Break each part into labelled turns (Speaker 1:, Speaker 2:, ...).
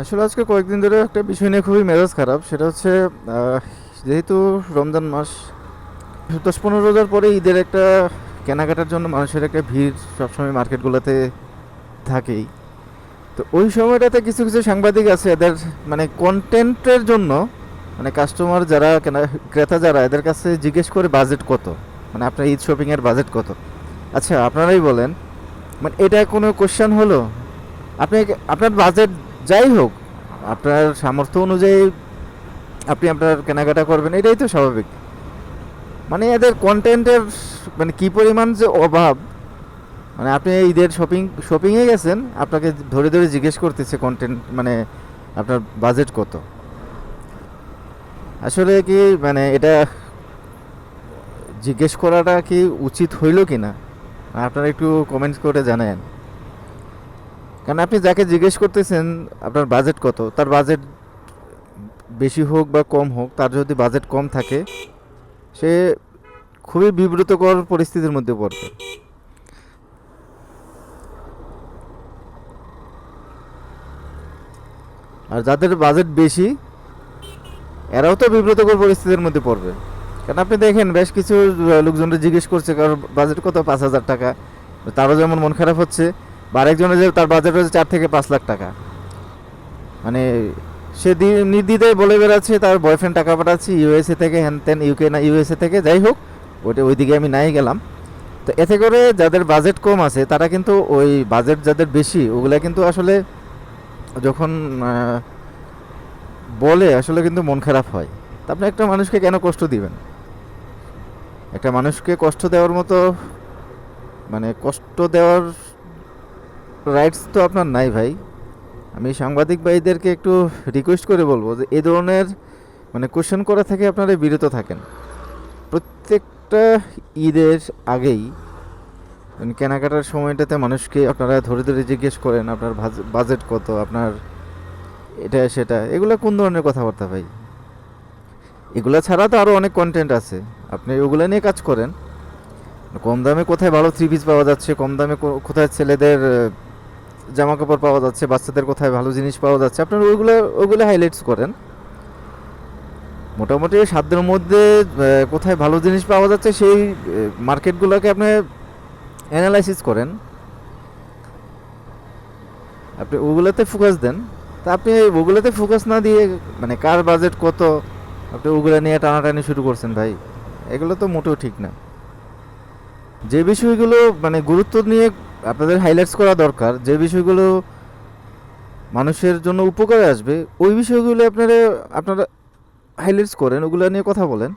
Speaker 1: আসলে আজকে কয়েকদিন ধরে একটা বিষয় নিয়ে খুবই মেজাজ খারাপ। সেটা হচ্ছে যেহেতু রমজান মাস, দশ পনেরো রোজার পরে ঈদের একটা কেনাকাটার জন্য মানুষের একটা ভিড় সবসময় মার্কেটগুলোতে থাকেই। তো ওই সময়টাতে কিছু কিছু সাংবাদিক আছে, এদের মানে কন্টেন্টের জন্য মানে কাস্টমার যারা কেনা, ক্রেতা যারা, এদের কাছে জিজ্ঞেস করে বাজেট কত? মানে আপনার ঈদ শপিংয়ের বাজেট কত? আচ্ছা আপনারাই বলেন। মানে এটা কোনো কোশ্চেন হলো? আপনি, আপনার বাজেট যাই হোক, আপনার সামর্থ্য অনুযায়ী আপনি আপনার কেনাকাটা করবেন, এটাই তো স্বাভাবিক। মানে এদের কন্টেন্টের মানে কি পরিমাণ যে অভাব মানে আপনি ঈদের শপিং শপিংয়ে গেছেন, আপনাকে ধরে ধরে জিজ্ঞেস করতেছে কন্টেন্ট মানে আপনার বাজেট কত। আসলে কি মানে এটা জিজ্ঞেস করাটা কি উচিত হইল কি না আপনারা একটু কমেন্টস করে জানান কারণ আপনি যাকে জিজ্ঞেস করতেছেন, আপনার বাজেট কত? তার বাজেট বেশি হোক বা কম হোক, তার যদি বাজেট কম থাকে, সে খুবই বিব্রতকর পরিস্থিতির মধ্যে পড়বে। আর যাদের বাজেট বেশি, এরাও তো বিব্রতকর পরিস্থিতির মধ্যে পড়বে। কারণ আপনি দেখেন, বেশ কিছু লোকজনরা জিজ্ঞেস করছে, কারোর বাজেট কত? পাঁচ হাজার টাকা। তারও যেমন মন খারাপ হচ্ছে বা আরেকজনের যে তার বাজেট হচ্ছে চার থেকে পাঁচ লাখ টাকা। মানে সে নির্দ্বিধায় বলে বেড়াচ্ছে, তার বয়ফ্রেন্ড টাকা পাঠাচ্ছে ইউএসএ থেকে হ্যান তেন ইউকে না ইউএসএ থেকে, যাই হোক, ওইটা ওইদিকে আমি নাই গেলাম। তো এতে করে যাদের বাজেট কম আছে, তারা কিন্তু ওই বাজেট যাদের বেশি, ওগুলা কিন্তু আসলে যখন বলে, আসলে কিন্তু মন খারাপ হয়। তা আপনি একটা মানুষকে কেন কষ্ট দিবেন? একটা মানুষকে কষ্ট দেওয়ার মতো মানে কষ্ট দেওয়ার রাইটস তো আপনার নাই ভাই। আমি সাংবাদিক ভাইদেরকে একটু রিকোয়েস্ট করে বলব যে, এ ধরনের মানে কোশ্চেন করা থেকে আপনারা বিরত থাকেন। প্রত্যেকটা ঈদের আগেই মানে কেনাকাটার সময়টাতে মানুষকে আপনারা ধরে ধরে জিজ্ঞেস করেন, আপনার বাজেট কত, আপনার এটা, সেটা। এগুলো কোন ধরনের কথাবার্তা ভাই? এগুলো ছাড়া তো আরও অনেক কন্টেন্ট আছে। আপনি ওগুলো নিয়ে কাজ করেন। কম দামে কোথায় ভালো থ্রি পিস পাওয়া যাচ্ছে, কম দামে কোথায় ছেলেদের জামা কাপড় পাওয়া যাচ্ছে, বাচ্চাদের কোথায় ভালো জিনিস পাওয়া যাচ্ছে, আপনারা ওইগুলো ওইগুলো হাইলাইটস করেন। মোটামুটি সাধ্যের মধ্যে কোথায় ভালো জিনিস পাওয়া যাচ্ছে সেই মার্কেটগুলোকে আপনি অ্যানালাইসিস করেন। আপনি ওগুলোতে ফোকাস দেন। তা আপনি ওগুলোতে ফোকাস না দিয়ে মানে কার বাজেট কত, আপনি ওগুলো নিয়ে টানাটানি শুরু করছেন ভাই। এগুলো তো মোটেও ঠিক না। যে বিষয়গুলো মানে গুরুত্ব নিয়ে আপনাদের হাইলাইটস করা দরকার, যে বিষয়গুলো মানুষের জন্য উপকারে আসবে, ওই বিষয়গুলো আপনারা আপনারা হাইলাইটস করেন, ওগুলো নিয়ে কথা বলেন।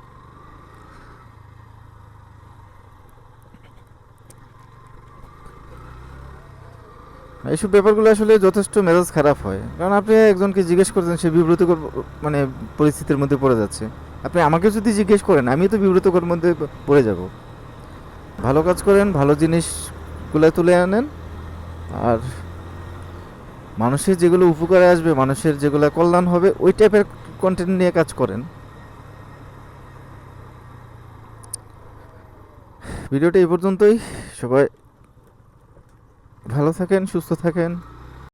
Speaker 1: এইসব ব্যাপারগুলো আসলে যথেষ্ট মেজাজ খারাপ হয়। কারণ আপনি একজনকে জিজ্ঞেস করছেন, সে বিব্রতকর মানে পরিস্থিতির মধ্যে পড়ে যাচ্ছে। আপনি আমাকে যদি জিজ্ঞেস করেন আমি তো বিব্রতকর মধ্যে পড়ে যাব। ভালো কাজ করেন, ভালো জিনিসগুলো তুলে আনেন। আর মানুষের যেগুলো উপকারে আসবে, মানুষের যেগুলো কল্যাণ হবে, ওই টাইপের কন্টেন্ট নিয়ে কাজ করেন। ভিডিওটা এই পর্যন্তই। সবাই ভালো থাকেন, সুস্থ থাকেন।